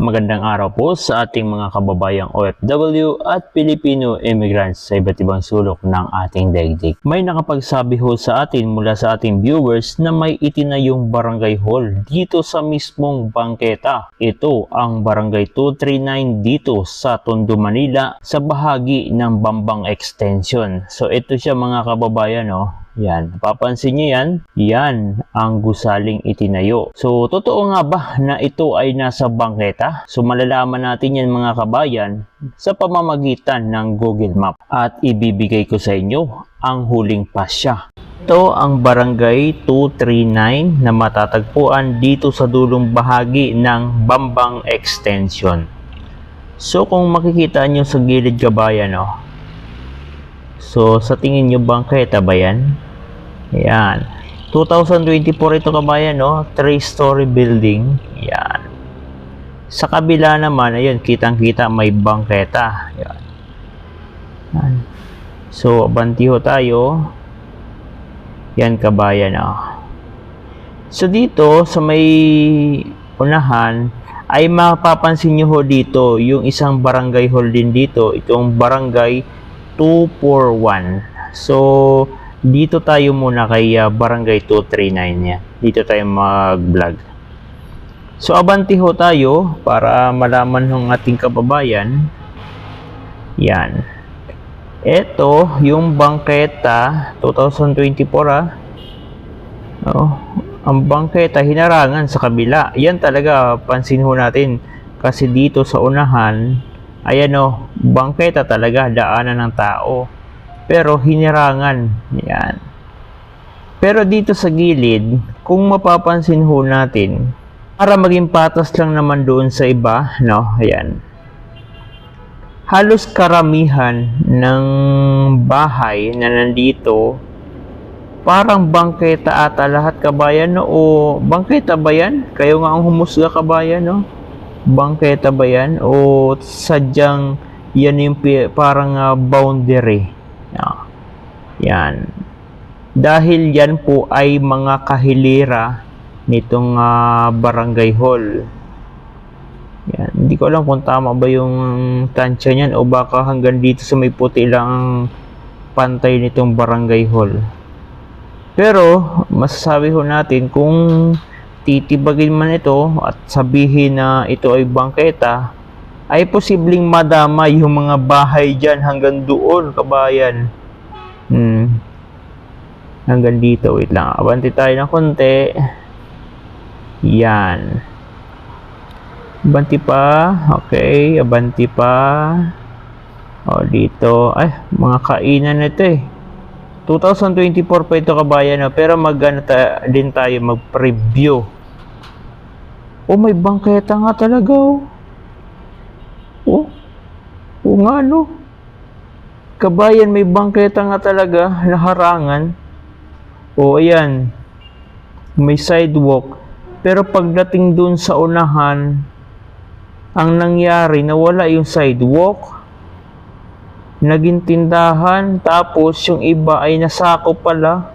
Magandang araw po sa ating mga kababayang OFW at Filipino immigrants sa iba't ibang sulok ng ating daigdig. May nakapagsabi ho sa atin mula sa ating viewers na may itinayong barangay hall dito sa mismong bangketa. Ito ang barangay 239 dito sa Tondo, Manila sa bahagi ng Bambang Extension. So ito siya mga kababayan no. Yan, napapansin niyo yan? Yan ang gusaling itinayo. So, totoo nga ba na ito ay nasa bangketa? So, malalaman natin yan mga kabayan sa pamamagitan ng Google Map. At ibibigay ko sa inyo ang huling pasya. Ito ang barangay 239 na matatagpuan dito sa dulong bahagi ng Bambang Extension. So, kung makikita nyo sa gilid kabayan, no, So, sa tingin nyo bangketa ba yan? Yan. 2024 ito kabayan, no? 3-story building. Yan. Sa kabila naman, ayun, kitang-kita may bangketa. Yan. Yan. So, abanti ho tayo. Yan kabayan, no? So, dito, sa may unahan, ay mapapansin nyo ho dito, yung isang barangay hall din dito, itong barangay 241. So, dito tayo muna kay uh, Barangay 239 niya. Dito tayo mag-vlog. So, abanti ho tayo para malaman ng ating kababayan. Yan. Ito, yung bangketa 2024 ah. Oh, ang bangketa hinarangan sa kabila. Yan talaga pansin ho natin kasi dito sa unahan ayan o, bangketa talaga, daanan ng tao. Pero hinirangan, yan. Pero dito sa gilid, kung mapapansin ho natin, para maging patas lang naman doon sa iba, no, ayan. Halos karamihan ng bahay na nandito, parang bangketa ata lahat kabayan, no? O bangketa ba yan? Kayo nga ang humusga kabayan, no? Bangketa ba yan? O sadyang yan yung parang uh, boundary? No. yan. Dahil yan po ay mga kahilira nitong uh, barangay hall. Yan. Hindi ko alam kung tama ba yung tansya niyan o baka hanggang dito sa may puti lang ang pantay nitong barangay hall. Pero masasabi ho natin kung titibagin man ito at sabihin na ito ay bangketa, ay posibleng madama yung mga bahay dyan hanggang doon, kabayan. Hmm. Hanggang dito, wait lang. Abanti tayo ng konti. Yan. Abanti pa. Okay, abanti pa. O, dito. Ay, mga kainan ito eh. 2024 pa ito kabayan no? pero magano ta din tayo mag-preview. Oh, may bangketa nga talaga oh. Oh. Oh nga no. Kabayan may bangketa nga talaga naharangan. Oh, ayan. May sidewalk. Pero pagdating dun sa unahan, ang nangyari nawala yung sidewalk naging tindahan tapos yung iba ay nasako pala.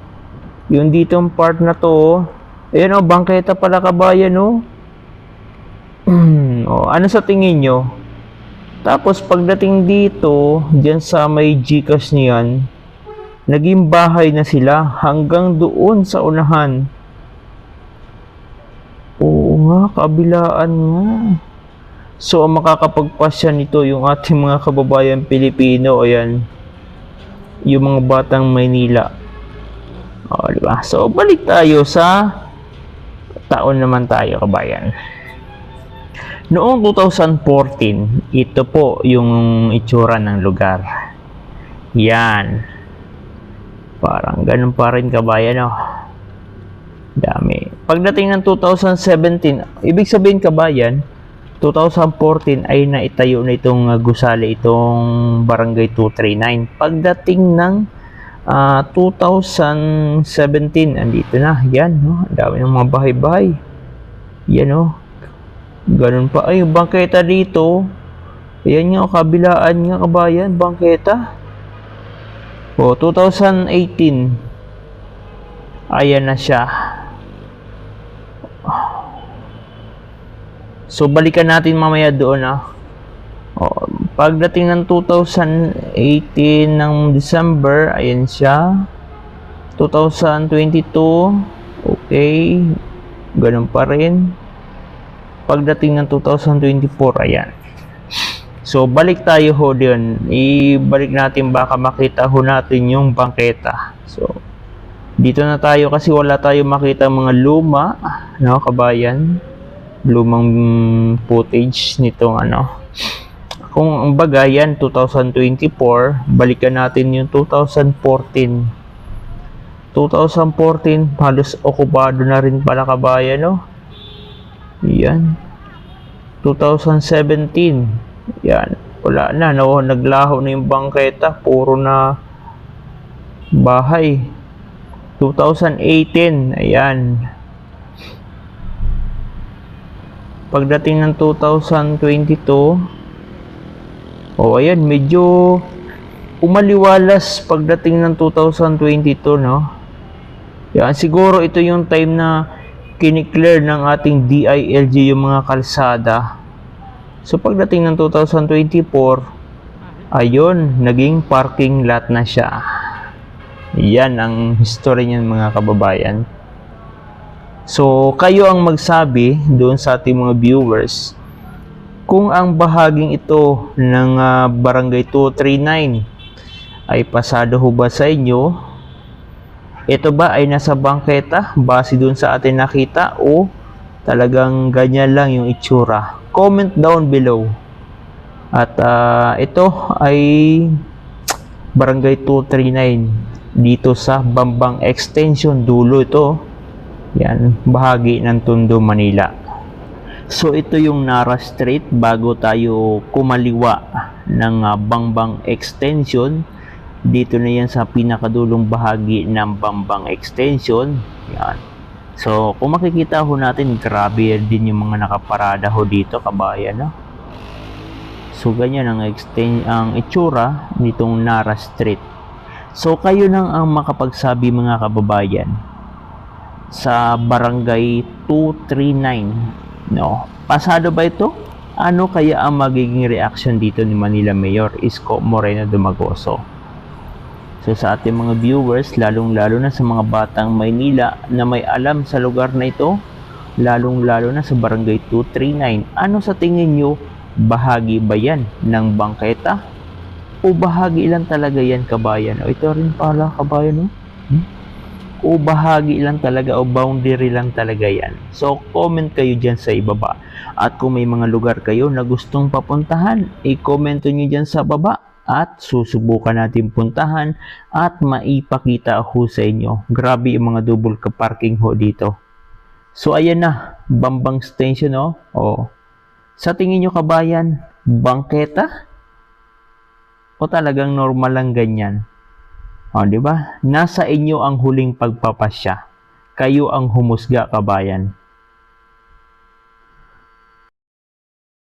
Yung ditong part na to ayan o bangketa pala kabayan o o ano sa tingin nyo? Tapos pagdating dito dyan sa may gcash niyan naging bahay na sila hanggang doon sa unahan. Oo nga kabilaan nga So, ang makakapagpasya nito yung ating mga kababayan Pilipino, ayan, yung mga batang Maynila. O, di ba? So, balik tayo sa taon naman tayo, kabayan. Noong 2014, ito po yung itsura ng lugar. Yan. Parang ganun pa rin, kabayan, oh. Dami. Pagdating ng 2017, ibig sabihin, kabayan, 2014 ay naitayo na itong uh, gusali itong barangay 239 pagdating ng uh, 2017 andito na yan no? Ang dami ng mga bahay-bahay. Yan no? Ganun pa. Ay bangketa dito. Yan nga kabilaan nga kabayan bangketa. O 2018 ayan na siya So, balikan natin mamaya doon, ah. O, pagdating ng 2018 ng December, ayan siya. 2022, okay. Ganun pa rin. Pagdating ng 2024, ayan. So, balik tayo ho doon. Ibalik natin baka makita ho natin yung bangketa. So, dito na tayo kasi wala tayo makita mga luma, no, kabayan. Lumang footage nitong ano. Kung ang bagay yan, 2024, balikan natin yung 2014. 2014, halos okupado na rin pala kabayan, no? Yan. 2017, yan. Wala na, no? naglaho na yung bangketa. Puro na bahay. 2018, ayan. Pagdating ng 2022, oh ayan, medyo umaliwalas pagdating ng 2022, no? Yan, siguro ito yung time na kiniklear ng ating DILG yung mga kalsada. So pagdating ng 2024, ayun, naging parking lot na siya. Yan ang history niyan mga kababayan. So, kayo ang magsabi doon sa ating mga viewers kung ang bahaging ito ng ah, Barangay 239 ay pasado ho ba sa inyo? Ito ba ay nasa bangketa base doon sa atin nakita o talagang ganyan lang yung itsura? Comment down below. At ah, ito ay Barangay 239 dito sa Bambang Extension dulo ito. Yan, bahagi ng Tondo, Manila. So ito yung Nara Street bago tayo kumaliwa ng ah, Bambang Extension. Dito na yan sa pinakadulong bahagi ng Bambang Extension. Yan. So kung makikita ho natin, grabe din yung mga nakaparada ho dito, kabayan. No? So ganyan ang, extend, ang itsura nitong Nara Street. So kayo nang ang makapagsabi mga kababayan sa barangay 239 no? Pasado ba ito? Ano kaya ang magiging reaction dito ni Manila Mayor Isko Moreno Dumagoso? So sa ating mga viewers lalong lalo na sa mga batang Maynila na may alam sa lugar na ito lalong lalo na sa barangay 239 ano sa tingin nyo bahagi ba yan ng bangketa? O bahagi lang talaga yan kabayan? O ito rin pala kabayan no? Hmm? O bahagi lang talaga o boundary lang talaga yan. So, comment kayo dyan sa ibaba. At kung may mga lugar kayo na gustong papuntahan, i-comment nyo dyan sa baba at susubukan natin puntahan at maipakita ho sa inyo. Grabe yung mga double ka parking ho dito. So, ayan na. Bambang Station, oh. oh. Sa tingin nyo kabayan, bangketa? O talagang normal lang ganyan? O, di ba? Nasa inyo ang huling pagpapasya. Kayo ang humusga, kabayan.